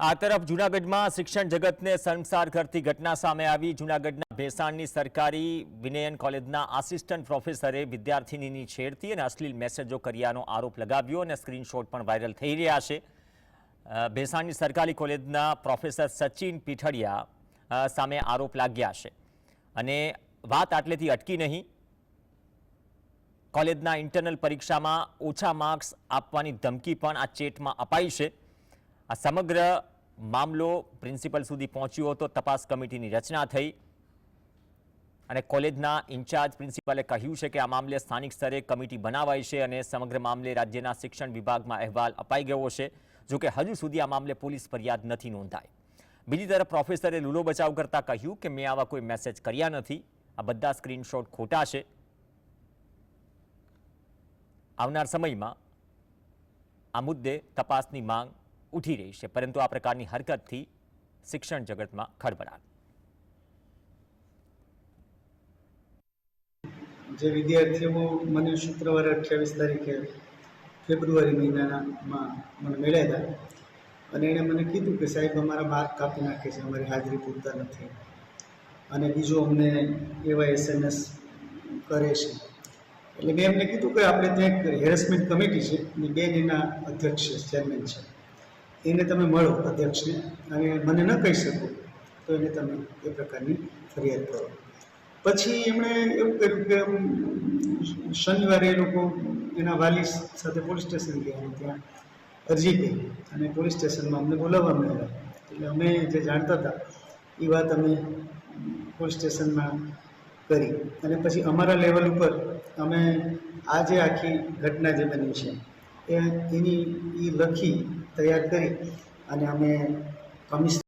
આ તરફ જૂનાગઢમાં શિક્ષણ જગતને શર્મસાર કરતી ઘટના સામે આવી. જૂનાગઢના ભેસાણની સરકારી વિનયન કોલેજના આસિસ્ટન્ટ પ્રોફેસરે વિદ્યાર્થિનીની છેડતી અને અશ્લીલ મેસેજો કર્યાનો આરોપ લગાવ્યો અને સ્ક્રીનશોટ પણ વાયરલ થઈ રહ્યા છે. ભેસાણની સરકારી કોલેજના પ્રોફેસર સચિન પીઠડિયા સામે આરોપ લાગ્યા છે. અને વાત આટલેથી અટકી નહીં. કોલેજના ઇન્ટરનલ પરીક્ષામાં ઓછા માર્ક્સ આપવાની ધમકી પણ આ ચેટમાં અપાઈ છે. આ સમગ્ર મામલો પ્રિન્સિપલ સુધી પહોંચ્યો હતો, તપાસ કમિટીની રચના થઈ. અને કોલેજના ઇન્ચાર્જ પ્રિન્સિપાલે કહ્યું છે કે આ મામલે સ્થાનિક સ્તરે કમિટી બનાવાઈ છે અને સમગ્ર મામલે રાજ્યના શિક્ષણ વિભાગમાં અહેવાલ અપાઈ ગયો છે જોકે હજુ સુધી આ મામલે પોલીસ ફરિયાદ નથી નોંધાઈ. બીજી તરફ પ્રોફેસરે લૂલો બચાવ કરતા કહ્યું કે મેં આવા કોઈ મેસેજ કર્યા નથી. આ બધા સ્ક્રીનશોટ ખોટા છે. આવનાર સમયમાં આ મુદ્દે તપાસની માંગ ઉઠી રહી છે. પરંતુ આ પ્રકારની હરકતથી શિક્ષણ જગતમાં ખળભળાટ. જે વિદ્યાર્થીઓ મને શુક્રવારે અઠ્યાવીસ તારીખે ફેબ્રુઆરી મહિનામાં મને મળ્યા અને એણે મને કીધું કે સાહેબ, અમારા માર્ક કાપી નાખે છે, અમારી હાજરી પૂરતા નથી. અને બીજું અમને એવા એસએમએસ કરે છે. એટલે મેં એમને કીધું કે આપણે ત્યાં એક હેરેસમેન્ટ કમિટી છે. અને બેન એના અધ્યક્ષ છે ચેરમેન છે. એને તમે મળો અધ્યક્ષને અને મને ન કહી શકો, તો એને તમે એ પ્રકારની ફરિયાદ કરો. પછી એમણે એવું કર્યું કે શનિવારે એ લોકો એના વાલી સાથે પોલીસ સ્ટેશન ગયા ત્યાં અરજી કરી અને પોલીસ સ્ટેશનમાં અમને બોલાવવામાં આવ્યા એટલે અમે જે જાણતા હતા, એ વાત અમે પોલીસ સ્ટેશનમાં કરી. અને પછી અમારા લેવલ ઉપર અમે આ જે આખી ઘટના જે બની છે, એ એની એ લખી તૈયાર કરી અને અમે કમિશનર